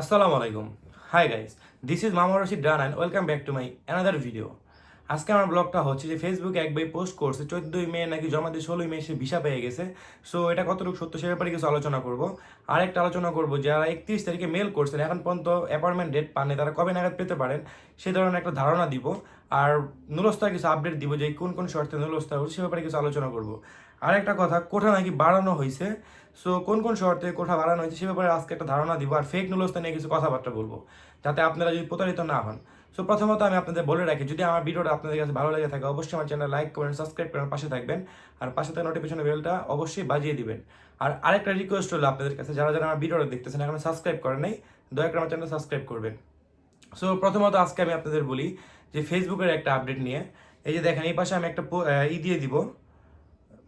আসসালামু আলাইকুম। Hi guys this is মামা Rashid done and welcome back to my another video আজকে আমার ব্লগটা হচ্ছে যে ফেসবুকে এক ভাই পোস্ট করছে, চোদ্দোই মে নাকি জমা দিয়ে ষোলোই মে সে ভিসা পেয়ে গেছে। সো এটা কতটুকু সত্য সে ব্যাপারে কিছু আলোচনা করব। আর একটা আলোচনা করব, যারা একত্রিশ তারিখে মেল করছেন, এখন পর্যন্ত অ্যাপয়েন্টমেন্ট ডেট পাননি, তারা কবে নাগাদ পেতে পারেন সে ধরনের একটা ধারণা দিব। আর নুলস্তার কিছু আপডেট দিব যে কোন কোন শর্তে নুলস্তা হচ্ছে সে ব্যাপারে কিছু আলোচনা করব। আর একটা কথা, কোঠা নাকি বাড়ানো হয়েছে সো কোন কোন শর্তে কোঠা বাড়ানো হয়েছে সে ব্যাপারে আজকে একটা ধারণা দিব আর ফেক নুলস্তা নিয়ে কিছু কথাবার্তা বলব, যাতে আপনারা যদি প্রতারিত না হন। সো প্রথমত আমি আপনাদের বলে রাখি, যদি আমার ভিডিওটা আপনাদের কাছে ভালো লেগে থাকে, অবশ্যই আমার চ্যানেল লাইক করেন সাবস্ক্রাইব করেন পাশে থাকবেন। আর পাশে থাকা নোটিফিকেশন বেলটা অবশ্যই বাজিয়ে দিবেন। আর আরেকটা রিকোয়েস্ট হলো আপনাদের কাছে, যারা যারা আমার ভিডিওটা দেখতেছেন এখন সাবস্ক্রাইব করেন নাই, দয়া করে আমার চ্যানেল সাবস্ক্রাইব করবেন। সো প্রথমত আজকে আমি আপনাদের বলি যে ফেসবুকের একটা আপডেট নিয়ে, এই যে দেখেন, এই পাশে আমি একটা ই দিয়ে দিব।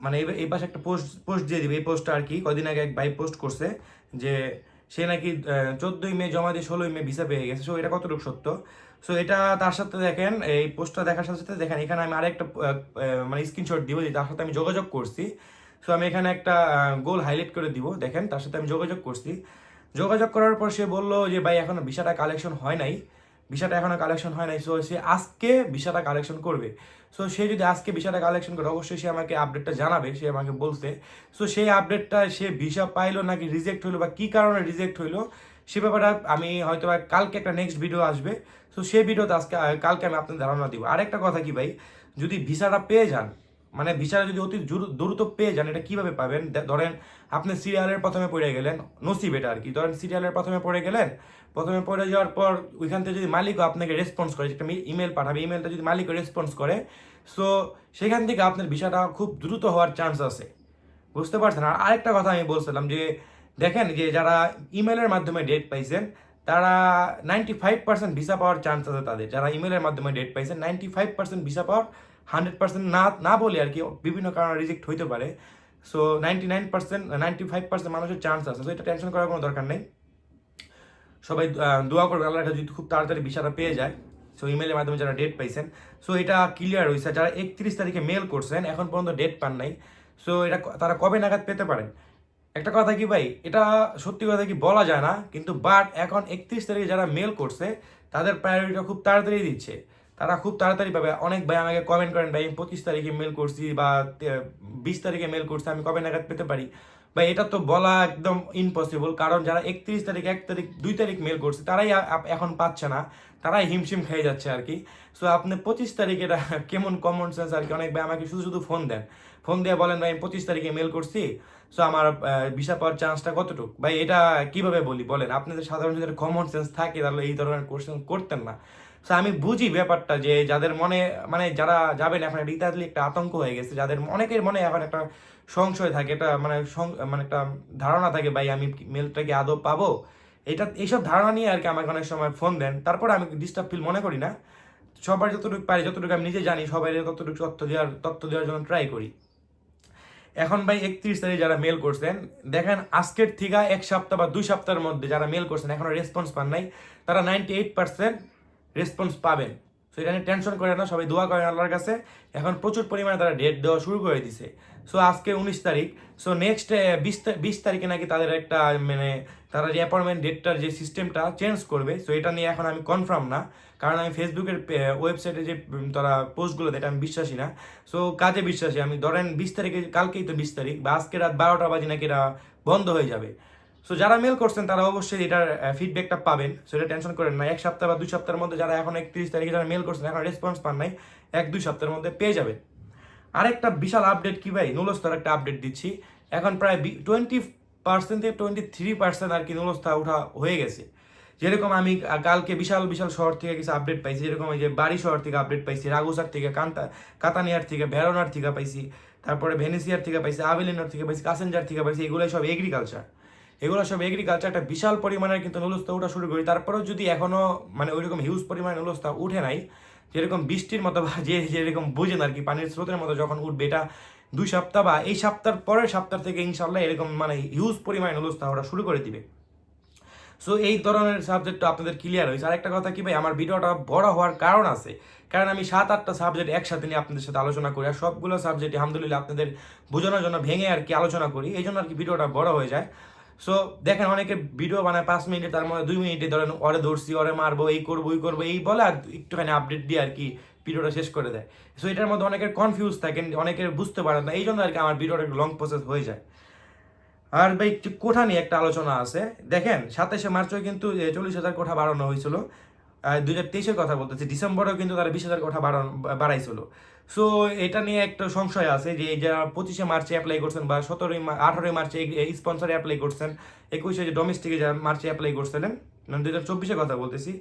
মানে এই পাশে একটা পোস্ট পোস্ট দিয়ে দিবে। এই পোস্টটা আর কি, কদিন আগে এক ভাই পোস্ট করছে যে সে নাকি চোদ্দোই মে, জমা দিয়ে ষোলোই মে ভিসা পেয়ে গেছে। সো এটা কতটুকু সত্য? সো এটা তার সাথে দেখেন, এই পোস্টটা দেখার সাথে সাথে দেখেন, এখানে আমি আরেকটা মানে স্ক্রিনশট দিব যে তার সাথে আমি যোগাযোগ করছি। সো আমি এখানে একটা গোল হাইলাইট করে দিব, দেখেন, তার সাথে আমি যোগাযোগ করছি। যোগাযোগ করার পর সে বলল যে, ভাই, এখনও ভিসাটা কালেকশন হয় নাই। ভিসাটা এখনও কালেকশন হয় নাই। সো সে আজকে ভিসাটা কালেকশন করবে। সো সে যদি আজকে ভিসাটা কালেকশন করে, অবশ্যই সে আমাকে আপডেটটা জানাবে, সে আমাকে বলছে। সো সেই আপডেটটা সে ভিসা পাইলো নাকি রিজেক্ট হইল বা কি কারণে রিজেক্ট হইল, সে ব্যাপারটা আমি হয়তো কালকে একটা নেক্সট ভিডিও আসবে। সো সেই ভিডিওতে আজকে, কালকে আমি আপনাদের ধারণা দিব। আরেকটা কথা কি ভাই? যদি ভিসাটা পেয়ে যান মানে ভিসাটা যদি অতি দ্রু- দ্রুত পেয়ে যান, এটা কীভাবে পাবেন? ধরেন আপনি সিরিয়ালের প্রথমে পড়ে গেলেন, নসিব এটা আর কি। ধরেন সিরিয়ালের প্রথমে পড়ে গেলেন, প্রথমে পড়ে যাওয়ার পর ওইখান থেকে যদি মালিকও আপনাকে রেসপন্স করে, একটা ইমেল পাঠাবে ইমেলটা যদি মালিকও রেসপন্স করে সো সেখান থেকে আপনার ভিসাটা খুব দ্রুত হওয়ার চান্স আছে। বুঝতে পারছেন? আর আরেকটা কথা আমি বলছিলাম যে, দেখেন যে যারা ইমেলের মাধ্যমে ডেট পাইছেন, তারা নাইনটি ফাইভ পার্সেন্ট ভিসা পাওয়ার চান্স আছে তাদের। যারা ইমেলের মাধ্যমে ডেট পাইছেন নাইনটি ফাইভ পার্সেন্ট ভিসা পাওয়ার হান্ড্রেড পার্সেন্ট না না বলে আর কি, বিভিন্ন কারণে রিজেক্ট হইতে পারে। So ninety nine percent ninety five percent মানুষের চান্স আছে। সো এটা টেনশন করার কোনো দরকার নেই। সবাই দোয়া করবে আল্লাহর কাছে যদি খুব তাড়াতাড়ি ভিসাটা পেয়ে যায়। সো ইমেলের মাধ্যমে যারা ডেট পাইছেন। সো এটা ক্লিয়ার হয়েছে যারা একত্রিশ তারিখে মেল করছেন, এখন পর্যন্ত ডেট পান নাই। সো এটা তারা কবে নাগাদ পেতে পারেন? একটা কথা কি ভাই, এটা সত্যি কথা কি বলা যায় না, কিন্তু বাট এখন একত্রিশ তারিখে যারা মেল করছে, তাদের প্রায়োরিটিটা খুব তাড়াতাড়ি দিচ্ছে। তারা খুব তাড়াতাড়ি পাবে। অনেক ভাই আমাকে কমেন্ট করেন, ভাই পঁচিশ তারিখে মেল করছি বা বিশ তারিখে মেল করছি, আমি কবে নাগাদ পেতে পারি? ভাই, এটা তো বলা একদম ইম্পসিবল কারণ যারা একত্রিশ তারিখ, এক তারিখ, দুই তারিখ মেল করছে, তারাই এখন পাচ্ছে না, তারাই হিমশিম খেয়ে যাচ্ছে আর কি। সো আপনি পঁচিশ তারিখে এটা কেমন কমন সেন্স আর কি? অনেক ভাই আমাকে শুধু শুধু ফোন দেন। ফোন দিয়ে বলেন, ভাই, আমি পঁচিশ তারিখে মেল করছি সো আমার ভিসা পাওয়ার চান্সটা কতটুকু? ভাই, এটা কীভাবে বলি? বলেন, আপনাদের সাধারণ যদি কমন সেন্স থাকে, তাহলে এই ধরনের কোশ্চেন করতেন না। সো আমি বুঝি ব্যাপারটা যে যাদের মনে মানে যারা যাবেন, এখন ইতালি একটা আতঙ্ক হয়ে গেছে। যাদের অনেকের মনে এখন একটা সংশয় থাকে এটা মানে মানে একটা ধারণা থাকে, ভাই, আমি মেলটা কি আদৌ পাবো? এটা, এইসব ধারণা নিয়ে আর কি আমাকে অনেক সময় ফোন দেন। তারপরে আমি ডিস্টার্ব ফিল মনে করি না। সবার যতটুকু পারি, যতটুকু আমি নিজে জানি, সবাই ততটুকু তথ্য দেওয়ার তথ্য দেওয়ার জন্য ট্রাই করি। এখন ভাই, একত্রিশ তারিখ যারা মেল করছেন, দেখেন আজকের থেকে এক সপ্তাহ বা দুই সপ্তাহের মধ্যে যারা মেল করছেন, এখনও রেসপন্স পান নাই। তারা নাইনটি এইট পার্সেন্ট রেসপন্স পাবেন সো এটা নিয়ে টেনশন করে না, সবাই দোয়া করেন আল্লাহর কাছে। এখন প্রচুর পরিমাণে তারা ডেট দেওয়া শুরু করে দিছে। সো আজকে উনিশ তারিখ। সো নেক্সট বিশ বিশ তারিখে নাকি তাদের একটা মানে তারা যে অ্যাপয়েন্টমেন্ট ডেটটার যে সিস্টেমটা চেঞ্জ করবে সো এটা নিয়ে এখন আমি কনফার্ম না। কারণ আমি ফেসবুকের ওয়েবসাইটে যে তারা পোস্টগুলো দেয় আমি বিশ্বাসী না। সো কাজে বিশ্বাসী। আমি ধরেন বিশ তারিখে, কালকেই তো বিশ তারিখ, বা আজকে রাত বারোটা বাজে নাকি এটা বন্ধ হয়ে যাবে। সো যারা মেল করছেন, তারা অবশ্যই এটার ফিডব্যাকটা পাবেন। সো এটা টেনশন করেন না। এক সপ্তাহ বা দুই সপ্তাহের মধ্যে যারা এখন একত্রিশ তারিখে যারা মেল করছেন, এখন রেসপন্স পান নাই, এক দুই সপ্তাহের মধ্যে পেয়ে যাবেন। আরেকটা বিশাল আপডেট কি ভাই? নুলস্তার একটা আপডেট দিচ্ছি। এখন প্রায় টোয়েন্টি পার্সেন্ট থেকে টোয়েন্টি থ্রি পার্সেন্ট আর কি নুলস্তা ওঠা হয়ে গেছে। যেরকম আমি কালকে বিশাল বিশাল শহর থেকে কিছু আপডেট পাইছি। যেরকম এই যে বাড়ি শহর থেকে আপডেট পাইছি, রাগুসার থেকে, কান্তা, কাতানিয়ার থেকে, ভেরোনার থেকে পাইছি। তারপরে ভেনেসিয়ার থেকে পাইছি, আভেলিনার থেকে পাইছি, কাসেঞ্জার থেকে পাইছি, এগুলোই সব এগ্রিকালচার এগুলো সব এগ্রিকালচার একটা বিশাল পরিমাণের কিন্তু নুলস্তা ওঠা শুরু করি। তারপরেও যদি এখনও মানে ওইরকম হিউজ পরিমাণে নুলস্তা উঠে নাই, যেরকম বৃষ্টির মতো বা যে যেরকম বুঝেন আর কি, পানির স্রোতের মতো যখন উঠবে, এটা দুই সপ্তাহ বা এই সপ্তাহের পরের সপ্তাহ থেকে ইনশাল্লাহ এরকম মানে হিউজ পরিমাণে নুলস্তা ওরা শুরু করে দিবে। সো এই ধরনের সাবজেক্টটা আপনাদের ক্লিয়ার হয়েছে। আরেকটা কথা কি ভাই, আমার ভিডিওটা বড় হওয়ার কারণ আছে। কারণ আমি সাত, আটটা সাবজেক্ট একসাথে নিয়ে আপনাদের সাথে আলোচনা করি আর সবগুলো সাবজেক্ট আলহামদুলিল্লাহ আপনাদের বোঝানোর জন্য ভেঙে আর কি আলোচনা করি। এই জন্য আর কি ভিডিওটা বড় হয়ে যায়। সো দেখেন অনেকে ভিডিও বানায় পাঁচ মিনিটে, তার মধ্যে দুই মিনিটে ধরেন, ওরে ধরছি, ওরে মারবো, এই করব, ওই করব, এই বলে আর একটুখানি আপডেট দিয়ে আর কি ভিডিওটা শেষ করে দেয়। সো এটার মধ্যে অনেকের কনফিউজ থাকেন, অনেকের বুঝতে পারেন না এই জন্য আর কি আমার ভিডিওটা একটু লং প্রসেস হয়ে যায়। আর ভাই, একটু কোঠা নিয়ে একটা আলোচনা আছে। দেখেন, সাতাশে মার্চও কিন্তু চল্লিশ হাজার কোঠা বাড়ানো হয়েছিল। দুই হাজার তেইশের কথা বলতেছি, ডিসেম্বরেও কিন্তু তারা বিশ হাজার কোঠা বাড়ানো, বাড়াইছিল। সো এটা নিয়ে একটা সংশয় আছে যে যারা পঁচিশে মার্চে অ্যাপ্লাই করছেন বা সতেরোই আঠারোই মার্চে স্পন্সরে অ্যাপ্লাই করছেন, একুশে যে ডোমেস্টিকে যারা মার্চে অ্যাপ্লাই করছিলেন মানে দুই হাজার চব্বিশের কথা বলতেছি,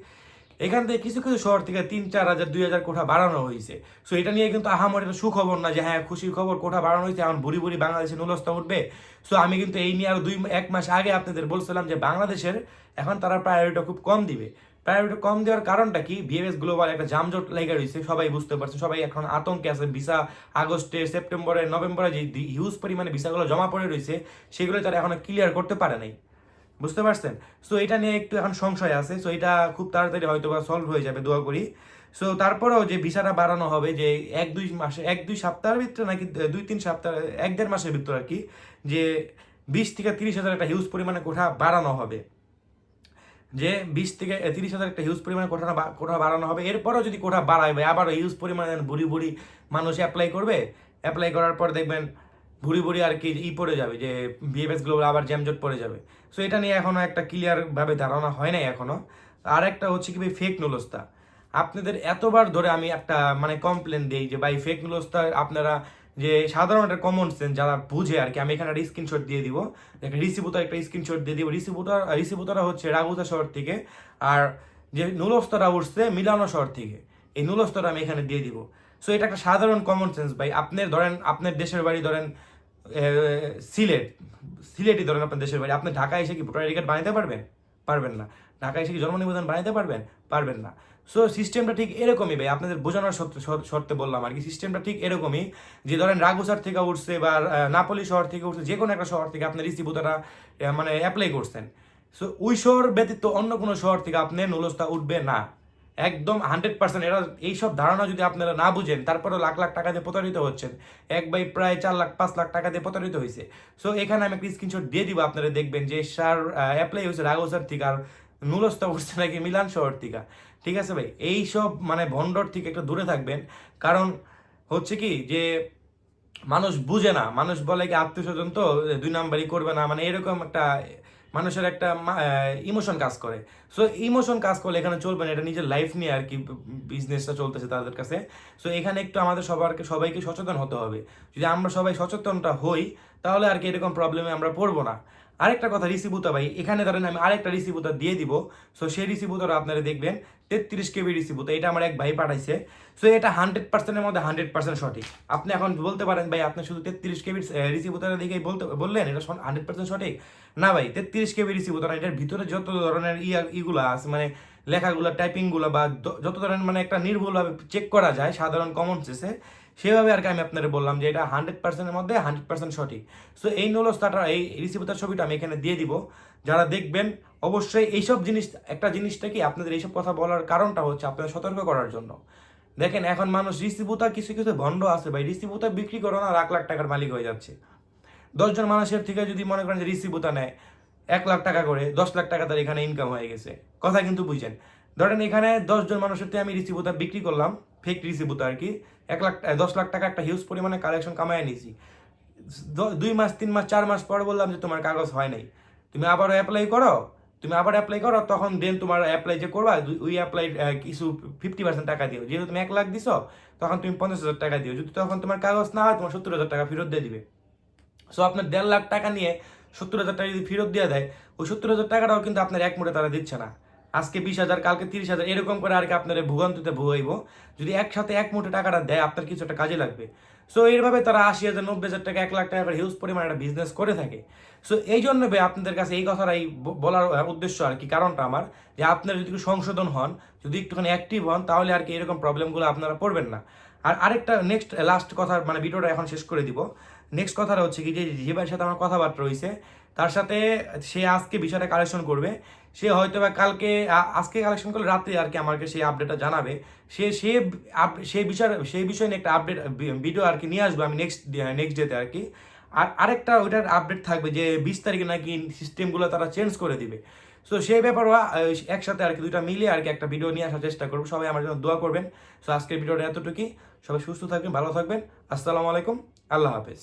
এখান থেকে কিছু কিছু শহর থেকে তিন, চার হাজার, দুই হাজার কোঠা বাড়ানো হয়েছে। সো এটা নিয়ে কিন্তু আহামর একটা সুখবর না যে হ্যাঁ খুশির খবর কোঠা বাড়ানো হয়েছে, এখন বুড়ি বুড়ি বাংলাদেশে নুলস্তা উঠবে। সো আমি কিন্তু এই নিয়ে আরও দুই, এক মাস আগে আপনাদের বলছিলাম যে বাংলাদেশের এখন তারা প্রায়োরিটিটা খুব কম দিবে। প্রায়োরিটি কম দেওয়ার কারণটা কি? বিএমএস গ্লোবাল একটা জামজট লেগে রয়েছে, সবাই বুঝতে পারছে, সবাই এখন আতঙ্কে আছে। ভিসা আগস্টে সেপ্টেম্বরে নভেম্বরে যে হিউজ পরিমাণে ভিসাগুলো জমা পড়ে রয়েছে, সেগুলো তারা এখনও ক্লিয়ার করতে পারে নাই। বুঝতে পারছেন? সো এটা নিয়ে একটু এখন সংশয় আছে। সো এটা খুব তাড়াতাড়ি হয়তো বা সলভ হয়ে যাবে, দোয়া করি। সো তারপরেও যে ভিসাটা বাড়ানো হবে, যে এক দুই মাসে, এক দুই সপ্তাহের ভিতরে নাকি দুই তিন সপ্তাহ, এক দেড় মাসের ভিতরে আর কি, যে বিশ থেকে তিরিশ হাজার একটা হিউজ পরিমাণে কোঠা বাড়ানো হবে। যে বিশ থেকে তিরিশ হাজার একটা হিউজ পরিমাণে কোঠা কোঠা বাড়ানো হবে, এরপরও যদি কোঠা বাড়ায় বা আবারও হিউজ পরিমাণে বুড়ি বুড়ি মানুষ অ্যাপ্লাই করবে অ্যাপ্লাই করার পর দেখবেন ভুড়ি ভুড়ি আর কি ই পড়ে যাবে, যে বিএফএস গ্লোবাল আবার জ্যামজট পড়ে যাবে। সো এটা নিয়ে এখনও একটা ক্লিয়ারভাবে ধারণা হয় নাই এখনও আর একটা হচ্ছে কি ভাই ফেক নুলস্তা আপনাদের এতবার ধরে আমি একটা মানে কমপ্লেন দিই যে ভাই ফেক নুলস্তা আপনারা যে সাধারণ একটা কমন সেন্স যারা বুঝে আর কি, আমি এখানে একটা স্ক্রিনশট দিয়ে দিব। একটা রিসিভুতার একটা স্ক্রিনশট দিয়ে দিব। রিসিভুতার রিসিভুতারা হচ্ছে রাগুতা শহর থেকে আর যে নুলস্তরা উঠছে মিলানো শহর থেকে। এই নুলস্তরা আমি এখানে দিয়ে দিব। সো এটা একটা সাধারণ কমন সেন্স ভাই। আপনার ধরেন, আপনার দেশের বাড়ি ধরেন সিলেট। সিলেটই ধরেন আপনার দেশের বাড়ি। আপনি ঢাকা এসে কি ভোটার আইডি কার্ড বানাতে পারবেন? পারবেন না। ঢাকা এসে কি জন্ম নিবন্ধন বানাতে পারবেন? পারবেন না। সো সিস্টেমটা ঠিক এরকমই ভাই, আপনাদের বোঝানোর শর্তে বললাম আর কি। সিস্টেমটা ঠিক এরকমই যে ধরেন রাগুসার থেকে উঠছে বা নাপলি শহর থেকে উঠছে, যে কোনো একটা শহর থেকে আপনার রিসিভুতারা মানে অ্যাপ্লাই করছেন। সো ওই শহর ব্যতীত অন্য কোনো শহর থেকে আপনি নুলস্তা উঠবে না। একদম হান্ড্রেড পার্সেন্ট এরা এইসব ধারণা যদি আপনারা না বুঝেন, তারপরেও লাখ লাখ টাকা দিয়ে প্রতারিত হচ্ছেন। এক বাই প্রায় চার লাখ, পাঁচ লাখ টাকা দিয়ে প্রতারিত হয়েছে সো এখানে আমি একটা স্ক্রিনশট দিয়ে দিব, আপনারা দেখবেন যে সার অ্যাপ্লাই হয়েছে রাঘোসার থেকে আর নুলস্তা উঠছে নাকি মিলান শহর থেকে। ঠিক আছে ভাই? এই সব মানে ভন্ডর থেকে একটু দূরে থাকবেন। কারণ হচ্ছে কি যে মানুষ বুঝে না। মানুষ বলে কি আত্মীয় স্বজন তো দুই নাম্বারই করবে না। মানে এরকম একটা মানুষের একটা ইমোশন কাজ করে। সো ইমোশন কাজ করলে এখানে চলবে না। এটা নিজের লাইফ নিয়ে আর কি বিজনেসটা চলতেছে তাদের কাছে। সো এখানে একটু আমাদের সবারকে, সবাইকে সচেতন হতে হবে। যদি আমরা সবাই সচেতনটা হই, তাহলে আর কি এরকম প্রবলেমে আমরা পড়ব না। আরেকটা কথা রিসিভুতা ভাই, এখানে ধরেন আমি আরেকটা রিসিভুতা দিয়ে দিব। সো সেই রিসিভুতার আপনারা দেখবেন, তেত্রিশ কেবি রিসিভুতা এটা আমার এক ভাই পাঠাইছে। সো এটা হান্ড্রেড পার্সেন্টের মধ্যে হান্ড্রেড পার্সেন্ট সঠিক। আপনি এখন বলতে পারেন, ভাই, আপনি শুধু তেত্রিশ কেবির রিসিভুতার দেখেই বলতে, বললেন, এটা হান্ড্রেড পার্সেন্ট সঠিক? না ভাই, তেত্রিশ কেবি রিসিভুতা এটার ভিতরে যত ধরনের ইয়া, ইগুলো আছে মানে লেখাগুলো টাইপিংগুলো বা যত ধরনের মানে একটা নির্ভুলভাবে চেক করা যায় সাধারণ কমন সেন্সে সেভাবে আর কি আমি আপনাদের বললাম যে এটা হান্ড্রেড পার্সেন্টের মধ্যে হান্ড্রেড পার্সেন্ট সঠিক। সো এই নলস্তাটা, এই রিসিভতার ছবিটা আমি এখানে দিয়ে দিব। যারা দেখবেন, অবশ্যই এইসব জিনিস, একটা জিনিসটা কি আপনাদের এইসব কথা বলার কারণটা হচ্ছে আপনাদের সতর্ক করার জন্য। দেখেন, এখন মানুষ রিসিভুতা কিছু কিছু ভণ্ড আছে ভাই রিসিভুতা বিক্রি করো না, লাখ লাখ টাকার মালিক হয়ে যাচ্ছে। দশজন মানুষের থেকে যদি মনে করেন যে রিসিভুতা নেয় এক লাখ টাকা করে, দশ লাখ টাকা তার এখানে ইনকাম হয়ে গেছে। কথা কিন্তু বুঝছেন ধরেন এখানে দশজন মানুষের আমি রিসিভুতা বিক্রি করলাম ফেক রিসিভুতা আর কি। এক লাখ দশ লাখ টাকা একটা হিউজ পরিমাণে কালেকশন কামায় নিয়েছি দুই মাস, তিন মাস, চার মাস পর বললাম যে তোমার কাগজ হয় নাই। তুমি আবারও অ্যাপ্লাই করো, তুমি আবার অ্যাপ্লাই করো, তখন দেন তোমার অ্যাপ্লাই যে করবা ওই অ্যাপ্লাই কিছু ফিফটি পার্সেন্ট টাকা দিও। যেহেতু তুমি এক লাখ দিছো, তখন তুমি পঞ্চাশ হাজার টাকা দিও। যদি তখন তোমার কাগজ না হয়, তোমার সত্তর হাজার টাকা ফেরত দিয়ে দিবে। সো আপনার দেড় লাখ টাকা নিয়ে সত্তর হাজার টাকা যদি ফেরত দিয়ে দেয়, ওই সত্তর হাজার টাকাটাও কিন্তু আপনার এক মুঠে তারা দিচ্ছে না। আজকে বিশ হাজার, কালকে তিরিশ হাজার, এরকম করে আর কি আপনার ভোগান্তিতে ভুগাইব। যদি একসাথে এক মুঠে টাকাটা দেয়, আপনার কিছু একটা কাজে লাগবে। সো এইভাবে তারা আশি হাজার, নব্বই হাজার টাকা, এক লাখ টাকা হিউজ পরিমাণে একটা বিজনেস করে থাকে। সো এই জন্য আপনাদের কাছে এই কথাটাই বলার উদ্দেশ্য আর কি, কারণটা আমার যে আপনারা যদি একটু সংশোধন হন, যদি একটুখানি অ্যাক্টিভ হন, তাহলে আর কি এরকম প্রবলেমগুলো আপনারা পড়বেন না। আর আরেকটা নেক্সট লাস্ট কথা মানে ভিডিওটা এখন শেষ করে দিব। নেক্সট কথাটা হচ্ছে কি যে যে ভাইয়ের সাথে আমার কথাবার্তা রয়েছে। তার সাথে সে আজকে বিষয়টা কালেকশন করবে। সে হয়তো বা কালকে আজকে কালেকশন করলে রাত্রে আর কি আমাকে সেই আপডেটটা জানাবে। সে সে আপ সেই বিষয় সেই বিষয় নিয়ে একটা আপডেট ভিডিও আর কি নিয়ে আসব আমি নেক্সট নেক্সট ডেতে আর কি। আর আরেকটা ওইটার আপডেট থাকবে যে বিশ তারিখে নাকি সিস্টেমগুলো তারা চেঞ্জ করে দিবে। সো সেই ব্যাপারও একসাথে আর কি দুইটা মিলিয়ে আর কি একটা ভিডিও নিয়ে আসার চেষ্টা করব। সবাই আমার জন্য দোয়া করবেন। সো আজকের ভিডিওটা এতটুকুই। সবাই সুস্থ থাকবেন, ভালো থাকবেন। আসসালামু আলাইকুম। আল্লাহ হাফেজ।